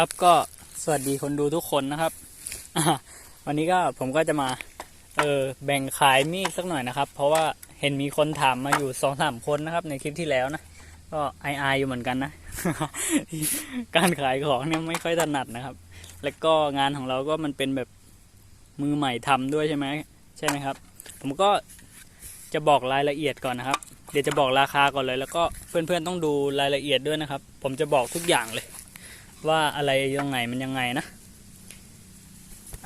ครับก็สวัสดีคนดูทุกคนนะครับ วันนี้ก็ผมก็จะมา เออแบ่งขายมีดสักหน่อยนะครับ เพราะว่าเห็นมีคนถามมาอยู่สองสามคนนะครับ ในคลิปที่แล้วนะ ก็ไออายอยู่เหมือนกันนะ การขายของเนี่ยไม่ค่อยถนัดนะครับ แล้วก็งานของเราก็มันเป็นแบบมือใหม่ทำด้วยใช่ไหมใช่ไหมครับ ผมก็จะบอกรายละเอียดก่อนนะครับ เดี๋ยวจะบอกราคาก่อนเลย แล้วก็เพื่อนๆต้องดูรายละเอียดด้วยนะครับ ผมจะบอกทุกอย่างเลย ว่าอะไรยังไงมันยังไงนะ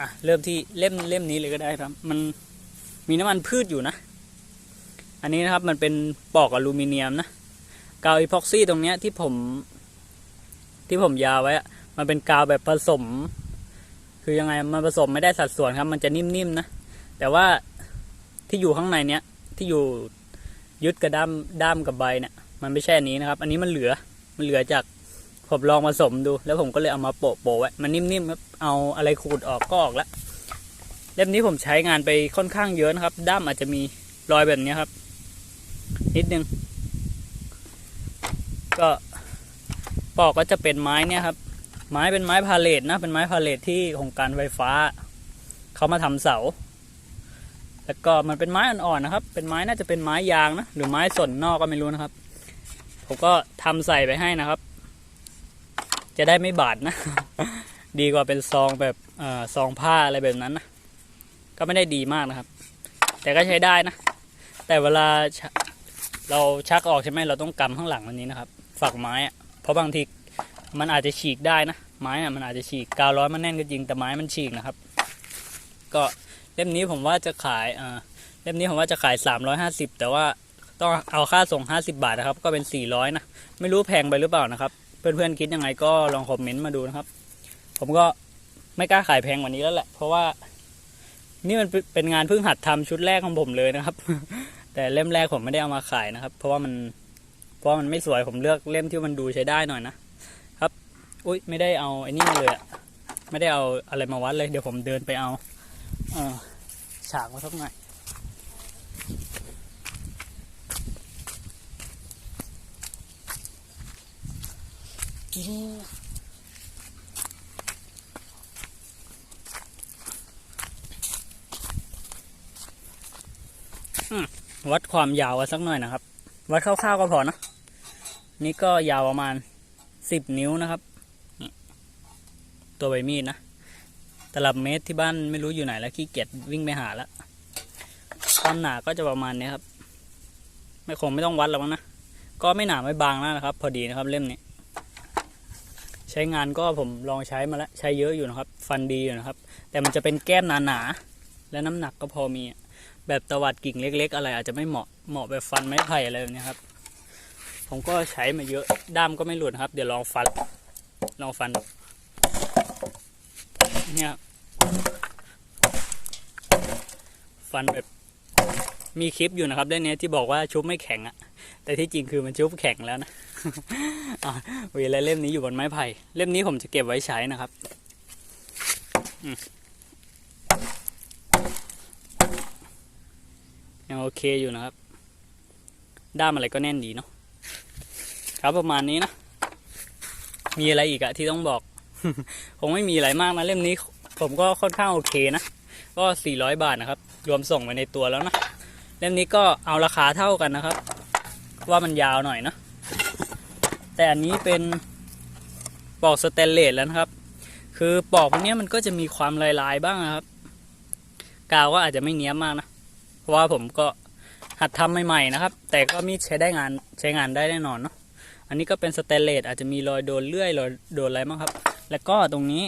อะ เริ่มที่เล่มเล่มนี้เลยก็ได้ครับ มันมีน้ำมันพืชอยู่นะ อันนี้นะครับมันเป็นปอกอลูมิเนียมนะกาวอีพ็อกซี่ตรงเนี้ยที่ผม ที่ผมยาวไว้อะมันเป็นกาวแบบผสม คือยังไงมันผสมไม่ได้สัดส่วนครับ มันจะนิ่มๆนะแต่ว่าที่อยู่ข้างในเนี้ยที่อยู่ยึดกับด้ามด้ามกับใบเนี่ยมันไม่ใช่อันนี้นะครับ อันนี้มันเหลือมันเหลือจาก ผมลองผสมดู แล้วผมก็เลยเอามาโปะโปะไว้มันนิ่มๆครับเอาอะไรขูดออกก็ออกแล้วเล่มนี้ผมใช้งานไปค่อนข้างเยอะนะครับ ด้ามอาจจะมีรอยแบบนี้ครับ นิดนึง ก็ปอกก็จะเป็นไม้เนี่ยครับ ไม้เป็นไม้พาเลทนะ เป็นไม้พาเลทที่ของการไฟฟ้าเขามาทำเสา แล้วก็มันเป็นไม้อ่อนๆนะครับ เป็นไม้น่าจะเป็นไม้ยางนะ หรือไม้สนนอกก็ไม่รู้นะครับ ผมก็ทำใส่ไปให้นะครับ จะได้ไม่บาดนะ ดีกว่าเป็นซองแบบอซองผ้าอะไรแบบนั้นนะก็ไม่ได้ดีมากนะครับ แต่ก็ใช้ได้นะ แต่เวลาเราชักออกใช่ไหมเราต้องกำข้างหลังอันนี้นะครับ ฝักไม้อะเพราะบางทีมันอาจจะฉีกได้นะไม้อะมันอาจจะฉีกกาวร้อยมันแน่นก็จริงแต่ไม้มันฉีกนะครับ ก็เล่มนี้ผมว่าจะขายเออเล่มนี้ผมว่าจะขาย 350 แต่ว่าต้องเอาค่าส่ง 50 บาทนะครับ ก็เป็น 400 นะ ไม่รู้แพงไปหรือเปล่านะครับ เพื่อนๆคิดยังไงก็ลองคอมเมนต์มาดูนะครับ ผมก็ไม่กล้าขายแพงกว่านี้แล้วแหละ เพราะว่า นี่มันเป็นงานเพิ่งหัดทำชุดแรกของผมเลยนะครับ แต่เล่มแรกผมไม่ได้เอามาขายนะครับ เพราะว่ามันเพราะว่ามันไม่สวยผมเลือกเล่มที่มันดูใช้ได้หน่อยนะครับ อุ้ยไม่ได้เอาไอ้นี่มาเลยอะไม่ได้เอาอะไรมาวัดเลย เดี๋ยวผมเดินไปเอาเออฉากมาสักหน่อย วัดความยาวสักหน่อยนะครับ วัดคร่าวๆก็พอนะ นี่ก็ยาวประมาณสิบนิ้วนะครับ ตัวใบมีดนะตลับเมตรที่บ้านไม่รู้อยู่ไหนแล้วขี้เกียจวิ่งไปหาแล้วความหนาก็จะประมาณนี้ครับ ไม่คงไม่ต้องวัดแล้วมั้งนะ ก็ไม่หนาไม่บางนะครับ พอดีนะครับเล่มนี้ ใช้งานก็ผมลองใช้มาแล้วใช้เยอะอยู่นะครับ ฟันดีอยู่นะครับ แต่มันจะเป็นแก้มหนาๆและน้ำหนักก็พอมี แบบตวัดกิ่งเล็ก ๆ อะไรอาจจะไม่เหมาะเหมาะแบบฟันไม้ไผ่อะไรแบบนี้ครับ ผมก็ใช้มาเยอะด้ามก็ไม่หลุดครับ เดี๋ยวลองฟันลองฟันเนี่ยฟันแบบมีคลิปอยู่นะครับเรื่องนี้ที่บอกว่าชุบไม่แข็งอะแต่ที่จริงคือมันชุบแข็งแล้วนะ อะเวลาเล่มนี้อยู่บนไม้ไผ่เล่มนี้ผมจะเก็บไว้ใช้นะครับยังโอเคอยู่นะครับ ด้ามอะไรก็แน่นดีเนาะครับประมาณนี้นะ มีอะไรอีกอะที่ต้องบอก คงไม่มีอะไรมากนะเล่มนี้ ผมก็ค่อนข้างโอเคนะ ก็ 400 บาทนะครับ รวมส่งไปในตัวแล้วนะ เล่มนี้ก็เอาราคาเท่ากันนะครับ ว่ามันยาวหน่อยนะ แต่อันนี้เป็นปอกสแตนเลสแล้วนะครับ คือปอกพวกนี้มันก็จะมีความลายๆบ้างนะครับ กาวก็อาจจะไม่เนี้ยมากนะ เพราะว่าผมก็หัดทำใหม่ๆนะครับ แต่ก็มีใช้ได้งานใช้งานได้แน่นอนเนาะ อันนี้ก็เป็นสเตนเลสอาจจะมีรอยโดนเลื่อยรอยโดนอะไรบ้างครับ แล้วก็ตรงนี้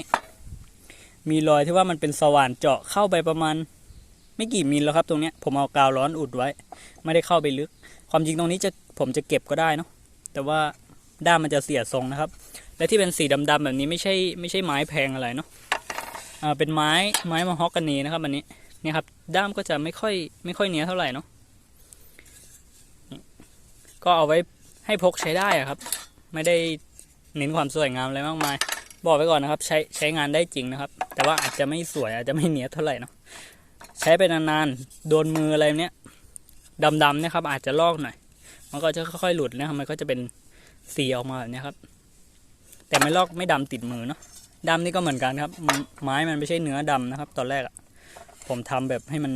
มีรอยที่ว่ามันเป็นสว่านเจาะเข้าไปประมาณ ไม่กี่มิลแล้วครับ ตรงเนี้ยผมเอากาวร้อนอุดไว้ ไม่ได้เข้าไปลึก ความจริงตรงนี้จะผมจะเก็บก็ได้เนาะ แต่ว่า ด้ามมันจะเสียทรงนะครับ และที่เป็นสีดำๆแบบนี้ไม่ใช่ไม่ใช่ไม้แพงอะไรเนาะอ่าเป็นไม้ไม้มะฮอกกานีนะครับอันนี้เนี่ยครับด้ามก็จะไม่ค่อยไม่ค่อยเนี้ยเท่าไหร่เนาะก็เอาไว้ให้พกใช้ได้อะครับ ไม่ได้เน้นความสวยงามอะไรมากมาย บอกไว้ก่อนนะครับ ใช้ใช้งานได้จริงนะครับ แต่ว่าอาจจะไม่สวยอาจจะไม่เนี้ยเท่าไหร่เนาะใช้ไปนานๆโดนมืออะไรเนี้ยดำๆนี่ยครับอาจจะลอกหน่อย มันก็จะค่อยๆหลุดนะครับมันก็จะเป็น สีออกมาแบบนี้ครับ แต่ไม่ลอกไม่ดำติดมือเนาะดำนี่ก็เหมือนกันครับ ไม้มันไม่ใช่เนื้อดำนะครับ ตอนแรกอะผมทำแบบให้มัน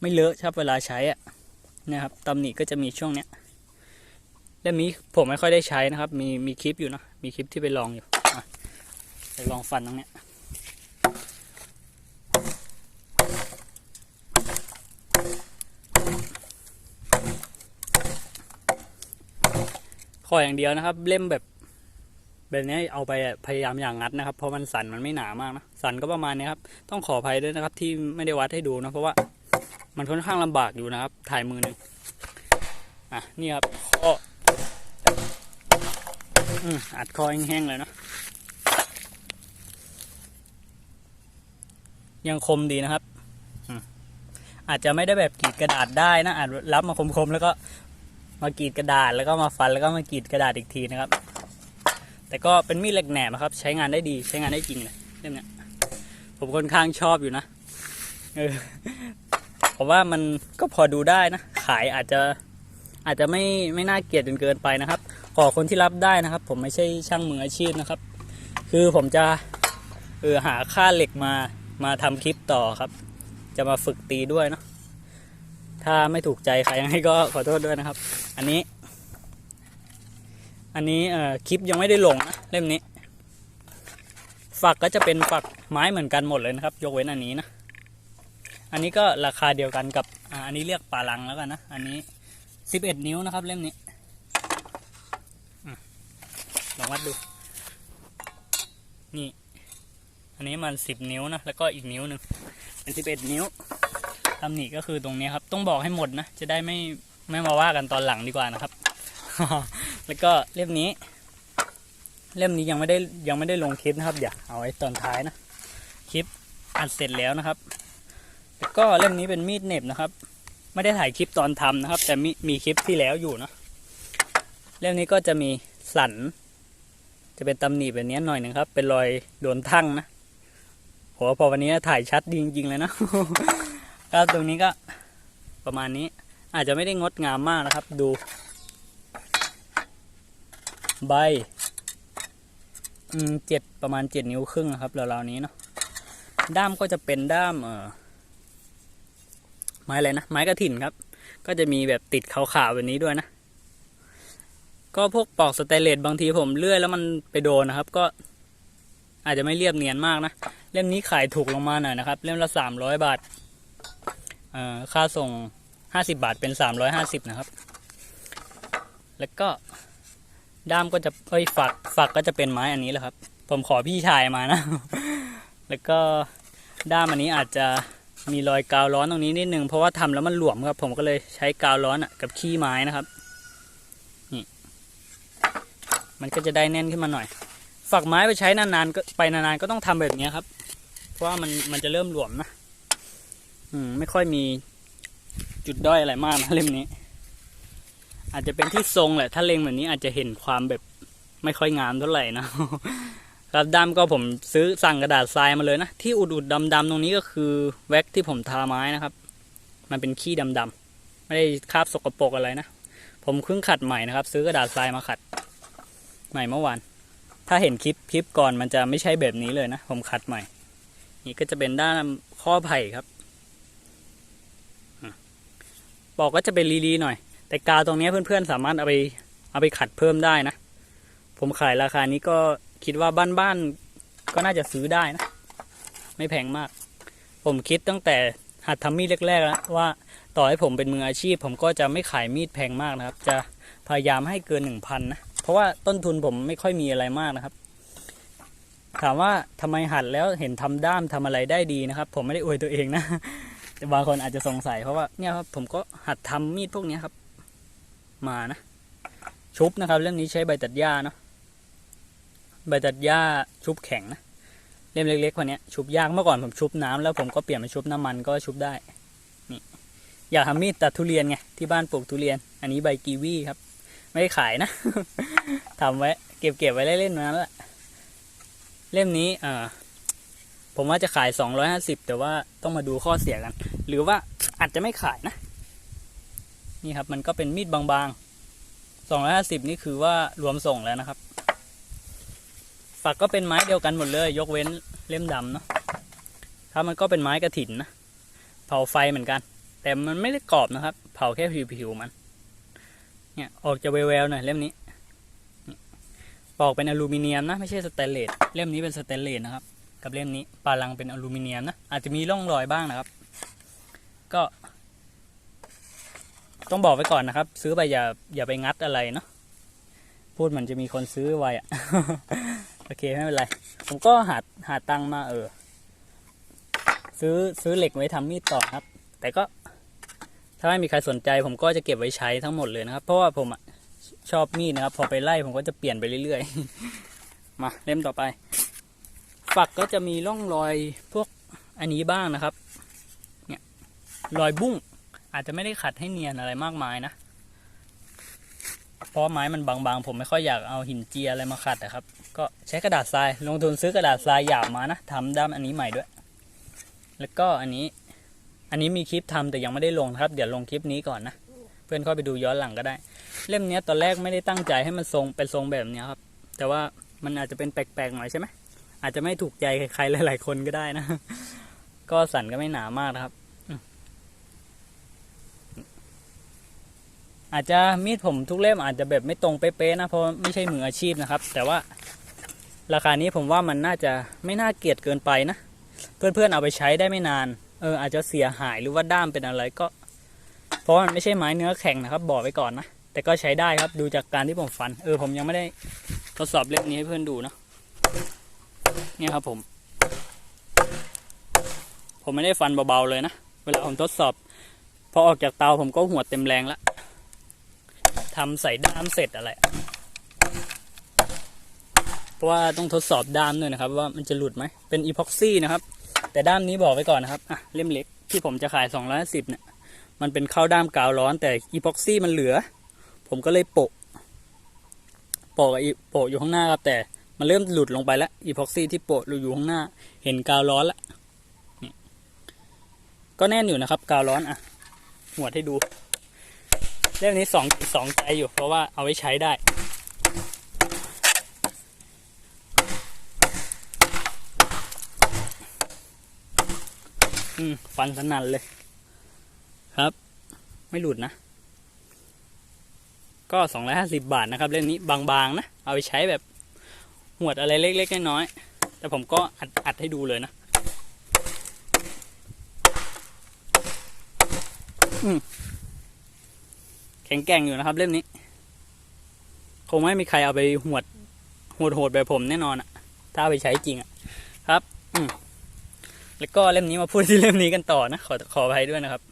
ไม่เลอะครับเวลาใช้อะนะครับตำหนิก็จะมีช่วงเนี้ยและมีผมไม่ค่อยได้ใช้นะครับ มีมีคลิปอยู่เนะมีคลิปที่ไปลองอยู่อะไปลองฟันตรงเนี้ย ขออย่างเดียวนะครับ เล่มแบบแบบนี้เอาไปพยายามอย่างงัดนะครับ เพราะมันสันมันไม่หนามากนะ สันก็ประมาณนี้ครับ ต้องขออภัยด้วยนะครับ ที่ไม่ได้วัดให้ดูนะเพราะว่ามันค่อนข้างลำบากอยู่นะครับ ถ่ายมือหนึ่งอะนี่ครับข้ออืมอัดคอแห้งๆเลยเนอะยังคมดีนะครับอืมอาจจะไม่ได้แบบกรีดกระดาษได้นะอาจรับมาคมๆแล้วก็ มากรีดกระดาษแล้วก็มาฟันแล้วก็มากรีดกระดาษอีกทีนะครับ แต่ก็เป็นมีดเหล็กแหนบนะครับ ใช้งานได้ดีใช้งานได้จริงเลยเล่มนี้ยผมค่อนข้างชอบอยู่นะเออผมว่ามันก็พอดูได้นะ ขายอาจจะอาจจะไม่ไม่น่าเกลียดจนเกินไปนะครับขอคนที่รับได้นะครับ ผมไม่ใช่ช่างมืออาชีพนะครับ คือผมจะเออหาค่าเหล็กมามาทำคลิปต่อครับ จะมาฝึกตีด้วยเนาะ ถ้าไม่ถูกใจใครยังไงก็ขอโทษด้วยนะครับ อันนี้ อันนี้เอ่อคลิปยังไม่ได้ลงนะเล่มนี้ ฝักก็จะเป็นฝักไม้เหมือนกันหมดเลยนะครับ ยกเว้นอันนี้นะ อันนี้ก็ราคาเดียวกันกับอันนี้เรียกปลาลังแล้วกันนะ อันนี้สิบเอ็ดนิ้วนะครับ เล่มนี้ลองวัดดู นี่ อันนี้มันสิบนิ้วนะ แล้วก็อีกนิ้วหนึ่งเป็นสิบเอ็ดนิ้ว ตำหนิก็คือตรงนี้ครับ ต้องบอกให้หมดนะ จะได้ไม่ไม่มาว่ากันตอนหลังดีกว่านะครับ แล้วก็เล่มนี้ เล่มนี้ยังไม่ได้ยังไม่ได้ลงคลิปนะครับ อย่าเอาไว้ตอนท้ายนะ คลิปอัดเสร็จแล้วนะครับ แล้วก็เล่มนี้เป็นมีดเน็บนะครับ ไม่ได้ถ่ายคลิปตอนทำนะครับ แต่มีมีคลิปที่แล้วอยู่นะเล่มนี้ก็จะมีสัน จะเป็นตำหนิแบบนี้หน่อยหนึ่งครับ เป็นรอยโดนทั่งนะโหพอวันนี้ถ่ายชัดดีจริงๆเลยนะ ก็ตรงนี้ก็ประมาณนี้อาจจะไม่ได้งดงามมากนะครับ ดู ใบอืมเจ็ดประมาณเจ็ดนิ้วครึ่งนะครับราวๆนี้เนาะด้ามก็จะเป็นด้ามเออไม้อะไรนะไม้กระถิ่นครับ ก็จะมีแบบติดขาวๆแบบนี้ด้วยนะ ก็พวกปอกสเตเลสบางทีผมเลื่อยแล้วมันไปโดนนะครับ ก็อาจจะไม่เรียบเนียนมากนะ เล่มนี้ขายถูกลงมาหน่อยนะครับ เล่มละสามร้อยบาท ค่าส่งห้าสิบาทเป็นสามร้อยห้าสิบนะครับ แล้วก็ด้ามก็จะเอ้ยฝักฝักก็จะเป็นไม้อันนี้แหละครับ ผมขอพี่ชายมานะ แล้วก็ด้ามอันนี้อาจจะมีรอยกาวร้อนตรงนี้นิดนึงเพราะว่าทำแล้วมันหลวมครับ ผมก็เลยใช้กาวร้อนอะกับขี้ไม้นะครับนี่มันก็จะได้แน่นขึ้นมาหน่อย ฝักไม้ไปใช้นานๆก็ไปนานๆก็ต้องทำแบบนี้ครับ เพราะว่ามันมันจะเริ่มหลวมนะ อืม ไม่ค่อยมีจุดด้อยอะไรมากนะเล่มนี้ อาจจะเป็นที่ทรงแหละ ถ้าเล็งแบบนี้อาจจะเห็นความแบบไม่ค่อยงามเท่าไหร่นะครับดำก็ผมซื้อสั่งกระดาษทรายมาเลยนะ ที่อุดอุดดำดำๆตรงนี้ก็คือแว็กที่ผมทาไม้นะครับ มันเป็นขี้ดำดำๆไม่ได้คาบสกปรกอะไรนะ ผมเพิ่งขัดใหม่นะครับ ซื้อกระดาษทรายมาขัด ใหม่เมื่อวาน ถ้าเห็นคลิปคลิปก่อนมันจะไม่ใช่แบบนี้เลยนะ ผมขัดใหม่ นี่ก็จะเป็นด้านข้อไผ่ครับ ปอกก็จะเป็นรีๆหน่อย แต่กาวตรงนี้เพื่อนๆสามารถเอาไปเอาไปขัดเพิ่มได้นะ ผมขายราคานี้ก็คิดว่าบ้านๆก็น่าจะซื้อได้นะ ไม่แพงมาก ผมคิดตั้งแต่หัดทำมีดแรกๆแล้วว่าต่อให้ผมเป็นมืออาชีพ ผมก็จะไม่ขายมีดแพงมากนะครับ จะพยายามให้เกินหนึ่งพันนะ เพราะว่าต้นทุนผมไม่ค่อยมีอะไรมากนะครับ ถามว่าทำไมหัดแล้วเห็นทำด้ามทำอะไรได้ดีนะครับ ผมไม่ได้อวยตัวเองนะ แต่บางคนอาจจะสงสัยเพราะว่าเนี่ยครับผมก็หัดทำมีดพวกนี้ครับ มานะ ชุบนะครับ เล่มนี้ใช้ใบตัดหญ้าเนาะใบตัดหญ้าชุบแข็งนะเล่มเล็กๆคนนี้ยชุบยากเมื่อก่อนผมชุบน้ำแล้วผมก็เปลี่ยนมาชุบน้ำมันก็ชุบได้นี่อยากทำมีดตัดทุเรียนไงที่บ้านปลูกทุเรียน อันนี้ใบกีวีครับ ไม่ได้ขายนะทำไว้ เก็บเก็บไว้เล่นๆมาแล้วแหละเล่มนี้อ่า ผมว่าจะขาย 250 แต่ว่าต้องมาดูข้อเสียกัน หรือว่าอาจจะไม่ขายนะ นี่ครับ มันก็เป็นมีดบางๆ 250 นี่คือว่ารวมส่งแล้วนะครับ ฝักก็เป็นไม้เดียวกันหมดเลย ยกเว้นเล่มดำเนาะถ้ามันก็เป็นไม้กระถินนะ เผาไฟเหมือนกัน แต่มันไม่ได้กรอบนะครับ เผาแค่ผิวๆมัน เนี่ยออกจะแววๆหน่อยเล่มนี้ปอกเป็นอลูมิเนียมนะ ไม่ใช่สแตนเลส เล่มนี้เป็นสแตนเลสนะครับ กับเล่มนี้ปาลังเป็นอลูมิเนียมนะอาจจะมีร่องรอยบ้างนะครับ ก็ ต้องบอกไว้ก่อนนะครับ ซื้อไปอย่าอย่าไปงัดอะไรเนาะพูดเหมือนจะมีคนซื้อไว้อะโอเคไม่เป็นไร ผมก็หาหาตังมาเออ ซื้อซื้อเหล็กไว้ทำมีดต่อครับ แต่ก็ถ้าไม่มีใครสนใจ ผมก็จะเก็บไว้ใช้ทั้งหมดเลยนะครับ เพราะว่าผมชอบมีดนะครับ พอไปไล่ผมก็จะเปลี่ยนไปเรื่อยๆ มาเล่มต่อไป ฝักก็จะมีร่องรอยพวกอันนี้บ้างนะครับ เนี่ยรอยบุ้งอาจจะไม่ได้ขัดให้เนียนอะไรมากมายนะเพราะไม้มันบางๆ ผมไม่ค่อยอยากเอาหินเจียอะไรมาขัดนะครับ ก็ใช้กระดาษทราย ลงทุนซื้อกระดาษทรายหยาบมานะทำด้ามอันนี้ใหม่ด้วย แล้วก็อันนี้ อันนี้มีคลิปทำแต่ยังไม่ได้ลงนะครับ เดี๋ยวลงคลิปนี้ก่อนนะ เพื่อนเข้าไปดูย้อนหลังก็ได้ เล่มนี้ตอนแรกไม่ได้ตั้งใจให้มันทรงเป็นทรงแบบนี้ครับ แต่ว่ามันอาจจะเป็นแปลกๆหน่อยใช่ไหม อาจจะไม่ถูกใจใครหลาย ๆ คนก็ได้นะ ก็สันก็ไม่หนามากนะครับ อาจจะมีดผมทุกเล่มอาจจะแบบไม่ตรงเป๊ะๆนะเพราะไม่ใช่มืออาชีพนะครับ แต่ว่าราคานี้ผมว่ามันน่าจะไม่น่าเกลียดเกินไปนะ เพื่อนๆเอาไปใช้ได้ไม่นาน เอออาจจะเสียหายหรือว่าด้ามเป็นอะไรก็ เพราะมันไม่ใช่ไม้เนื้อแข็งนะครับ บอกไว้ก่อนนะ แต่ก็ใช้ได้ครับดูจากการที่ผมฟัน เออผมยังไม่ได้ทดสอบเล่มนี้ให้เพื่อนดูเนาะ เนี่ยครับผม ผมไม่ได้ฟันเบาๆเลยนะ เวลาผมทดสอบ พอออกจากเตาผมก็หัวเต็มแรงแล้วทำใส่ด้ามเสร็จอะไร เพราะว่าต้องทดสอบด้ามด้วยนะครับ ว่ามันจะหลุดไหม เป็นอีพ็อกซี่นะครับ แต่ด้ามนี้บอกไว้ก่อนนะครับ อะเล่มเล็กที่ผมจะขาย2 1 0เนี่ย มันเป็นเข้าด้ามกาวร้อน แต่อีพ็อกซี่มันเหลือ ผมก็เลยโปะ โปะกับอีโปะอยู่ข้างหน้าครับแต่ มันเริ่มหลุดลงไปแล้วอีพ็อกซี่ที่โปะอยู่ข้างหน้า เห็นกาวร้อนแล้วนี่ก็แน่นอยู่นะครับ กาวร้อนอะหัวดให้ดูเล่มนี้สองสองใจอยู่ เพราะว่าเอาไว้ใช้ได้ อืมฟันสนั่นเลย ครับ ไม่หลุดนะ ก็สองร้อยห้าสิบบาทนะครับ เล่มนี้บางๆนะ เอาไปใช้แบบ หวดอะไรเล็กๆน้อยๆแต่ผมก็อัดอัดให้ดูเลยนะแข็งแกร่งอยู่นะครับเล่มนี้ คงไม่มีใครเอาไปหวดโหดแบบผมแน่นอนอะถ้าเอาไปใช้จริงอะครับ อืมแล้วก็เล่มนี้มาพูดที่เล่มนี้กันต่อนะขอขออภัยด้วยนะครับ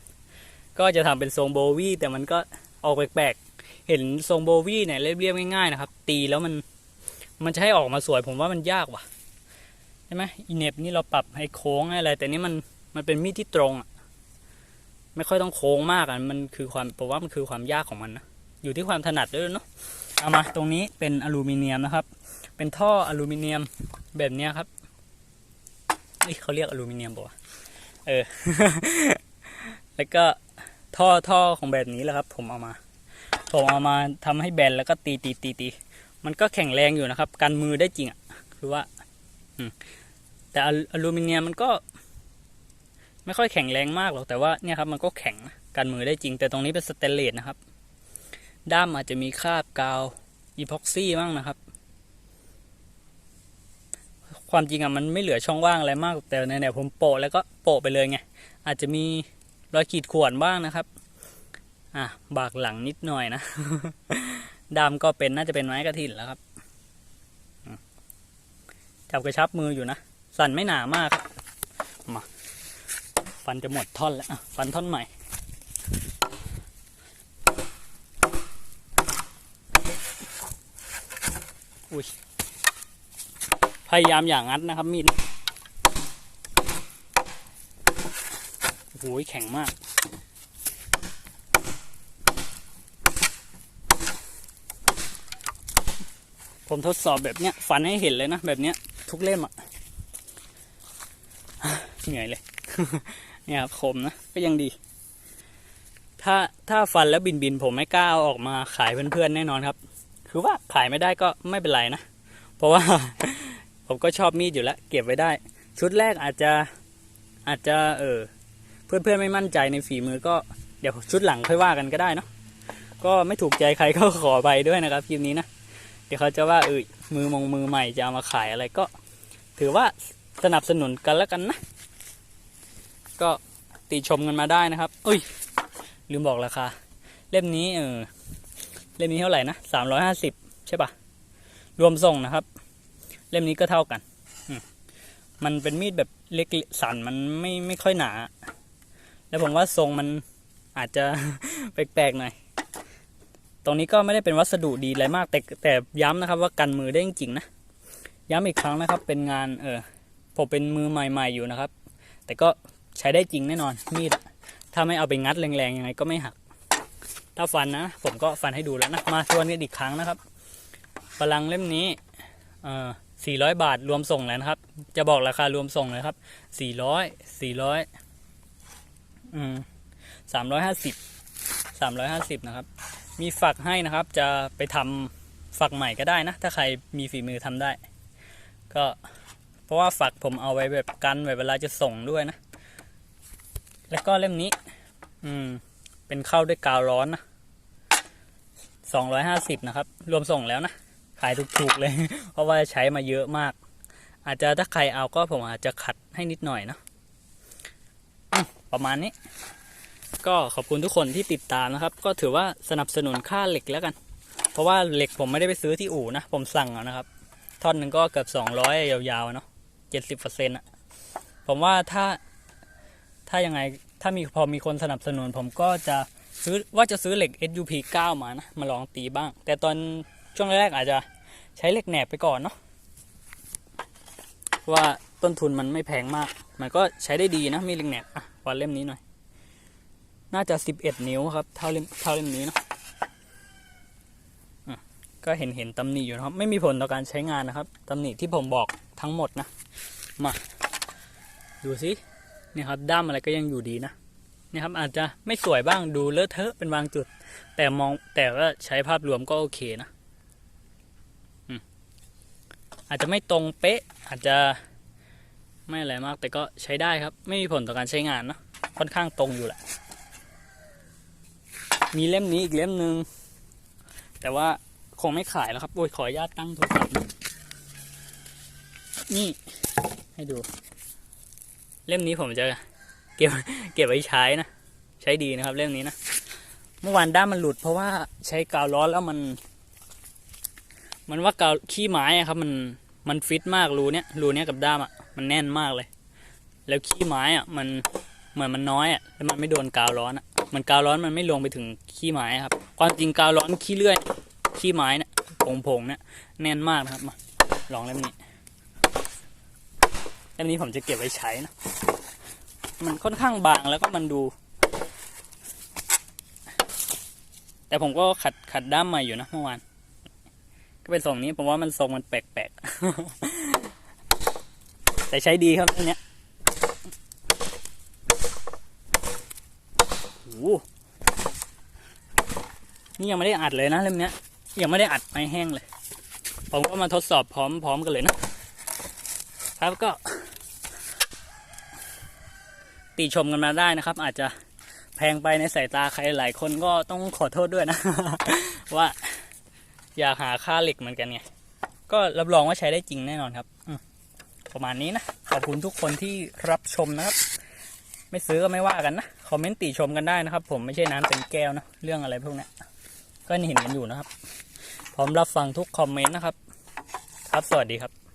ก็จะทำเป็นทรงโบวี่แต่มันก็ออกแปลกๆเห็นทรงโบวี่เนี่ยเรียบๆง่ายๆนะครับ ตีแล้วมัน มันจะให้ออกมาสวยผมว่ามันยากว่ะใช่ไหมอีเน็บนี่เราปรับให้โค้งให้อะไร แต่นี่มันมันเป็นมีดที่ตรงอะไม่ค่อยต้องโค้งมากอะมันคือความผมว่ามันคือความยากของมันนะอยู่ที่ความถนัดด้วยเนาะเอามาตรงนี้เป็นอลูมิเนียมนะครับ เป็นท่ออลูมิเนียมแบบเนี้ยครับเอ้ยเขาเรียกอลูมิเนียมป่าวะเออ แล้วก็ท่อท่อของแบบนี้แหละครับ ผมเอามา ผมเอามาทำให้แบนแล้วก็ตีตีตีตี มันก็แข็งแรงอยู่นะครับ กันมือได้จริงอะคือว่าแต่อลูมิเนียมมันก็ ไม่ค่อยแข็งแรงมากหรอกแต่ว่าเนี่ยครับมันก็แข็งกันมือได้จริง แต่ตรงนี้เป็นสเตนเลสนะครับ ด้ามอาจจะมีคราบกาวอีพ็อกซี่บ้างนะครับ ความจริงอะมันไม่เหลือช่องว่างอะไรมาก แต่ในเนี่ยผมโปะแล้วก็โปะไปเลยไงอาจจะมีรอยขีดข่วนบ้างนะครับ อะบากหลังนิดหน่อยนะ ดำก็เป็นน่าจะเป็นไม้กระถินแล้วครับจับกระชับมืออยู่นะ สั่นไม่หนามากมาฟันจะหมดท่อนแล้วฟันท่อนใหม่อุ้ยพยายามอย่างงัดนะครับมีดโอ้โหแข็งมาก ผมทดสอบแบบเนี้ยฟันให้เห็นเลยนะ แบบเนี้ย ทุกเล่มอะเหนื่อยเลย เนี่ยครับคมนะ ก็ยังดี ถ้าถ้าฟันแล้วบินบินผมไม่กล้าเอาออกมาขายเพื่อนๆแน่นอนครับ คือว่าขายไม่ได้ก็ไม่เป็นไรนะ เพราะว่า ผมก็ชอบมีดอยู่แล้ว เก็บไว้ได้ ชุดแรกอาจจะอาจจะ เออ เพื่อนๆไม่มั่นใจในฝีมือก็เดี๋ยวชุดหลังค่อยว่ากันก็ได้เนาะก็ไม่ถูกใจใครก็ขอไปด้วยนะครับคลิปนี้นะ เดี๋ยวเขาจะว่าเออมือมองมือใหม่จะเอามาขายอะไรก็ ถือว่าสนับสนุนกันแล้วกันนะ ก็ติชมกันมาได้นะครับอุ้ย ลืมบอกราคา เล่มนี้เออเล่มนี้เท่าไหร่นะสามร้อยห้าสิบใช่ปะรวมส่งนะครับ เล่มนี้ก็เท่ากันมันเป็นมีดแบบเล็กสันมันไม่ไม่ค่อยหนา แล้วผมว่าทรงมันอาจจะแปลกๆหน่อย ตรงนี้ก็ไม่ได้เป็นวัสดุดีอะไรมาก แต่แต่ย้ำนะครับว่ากันมือได้จริงๆนะ ย้ำอีกครั้งนะครับ เป็นงานเออผมเป็นมือใหม่ ๆอยู่นะครับ แต่ก็ใช้ได้จริงแน่นอนมีดอะถ้าไม่เอาไปงัดแรงๆยังไงก็ไม่หัก ถ้าฟันนะ ผมก็ฟันให้ดูแล้วนะมาทวนกันอีกครั้งนะครับพลังเล่มนี้เอ่อ400 บาทรวมส่งแล้วนะครับ จะบอกราคารวมส่งเลยครับ 400 400อืม350 350 นะครับ มีฝักให้นะครับ จะไปทำฝักใหม่ก็ได้นะ ถ้าใครมีฝีมือทำได้ ก็เพราะว่าฝักผมเอาไว้แบบกันไว้เวลาจะส่งด้วยนะ แล้วก็เล่มนี้ อืม เป็นเข้าด้วยกาวร้อนนะสองร้อยห้าสิบนะครับ รวมส่งแล้วนะ ขายถูกๆเลย เพราะว่าใช้มาเยอะมาก อาจจะถ้าใครเอาก็ผมอาจจะขัดให้นิดหน่อยนะ ประมาณนี้ ก็ขอบคุณทุกคนที่ติดตามนะครับ ก็ถือว่าสนับสนุนค่าเหล็กแล้วกัน เพราะว่าเหล็กผมไม่ได้ไปซื้อที่อู่นะ ผมสั่งเอานะครับ ท่อนหนึ่งก็เกือบสองร้อยยาวๆเนาะเจ็ดสิบเปอร์เซ็นต์อะผมว่าถ้าถ้ายังไงถ้ามีพอมีคนสนับสนุน ผมก็จะซื้อว่าจะซื้อเหล็ก SUP 9 มานะ มาลองตีบ้าง แต่ตอนช่วงแรกอาจจะใช้เหล็กแหนบไปก่อนเนาะเพราะว่าต้นทุนมันไม่แพงมาก มันก็ใช้ได้ดีนะมีเหล็กแหนบอะวันเล่มนี้หน่อย น่าจะ11นิ้วครับ เท่าเล่มเท่าเล่มนี้เนาะก็เห็นเห็นตำหนิอยู่นะครับ ไม่มีผลต่อการใช้งานนะครับตำหนิที่ผมบอกทั้งหมดนะ มา ดูสินี่ครับด้ามอะไรก็ยังอยู่ดีนะนี่ครับอาจจะไม่สวยบ้างดูเลอะเทอะเป็นบางจุด แต่มองแต่ก็ใช้ภาพรวมก็โอเคนะอาจจะไม่ตรงเป๊ะ อาจจะไม่อะไรมากแต่ก็ใช้ได้ครับ ไม่มีผลต่อการใช้งานเนอะค่อนข้างตรงอยู่แหละ มีเล่มนี้อีกเล่มหนึ่งแต่ว่าคงไม่ขายแล้วครับโอ้ยขออนุญาตตั้งโทรศัพท์นี่ ให้ดู เล่มนี้ผมจะเก็บเก็บไว้ใช้นะ ใช้ดีนะครับ เล่มนี้นะ เมื่อวานด้ามมันหลุด เพราะว่าใช้กาวร้อนแล้วมัน มันว่ากาวขี้ไม้ครับ มันมันฟิตมากรูเนี้ยรูเนี้ยกับด้ามอะมันแน่นมากเลย แล้วขี้ไม้อะ มันเหมือนมันน้อยอะแล้วมันไม่โดนกาวร้อนอะ มันกาวร้อนมันไม่ลงไปถึงขี้ไม้ครับ ความจริงกาวร้อนขี้เลื่อยขี้ไม้เนี่ยผงๆเนี่ยแน่นมากนะครับมาลองเล่มนี้เล่มนี้ผมจะเก็บไว้ใช้นะ มันค่อนข้างบางแล้วก็มันดู แต่ผมก็ขัดขัดด้ามใหม่อยู่นะเมื่อวานก็เป็นทรงนี้ผมว่ามันทรงมันแปลกๆแต่ใช้ดีครับเล่มนี้ยโอ้โห นี่ยังไม่ได้อัดเลยนะเล่มนี้ยยังไม่ได้อัดไม้แห้งเลย ผมก็มาทดสอบพร้อมพร้อมกันเลยนะครับก็ ติชมกันมาได้นะครับ อาจจะแพงไปในสายตาใครหลายคนก็ต้องขอโทษด้วยนะ ว่าอยากหาค่าเหล็กเหมือนกันไงก็รับรองว่าใช้ได้จริงแน่นอนครับประมาณนี้นะ ขอบคุณทุกคนที่รับชมนะครับ ไม่ซื้อก็ไม่ว่ากันนะ คอมเมนต์ติชมกันได้นะครับ ผมไม่ใช่น้ำเป็นแก้วนะเรื่องอะไรพวกนี้ ก็เห็นกันอยู่นะครับ พร้อมรับฟังทุกคอมเมนต์นะครับ ครับสวัสดีครับ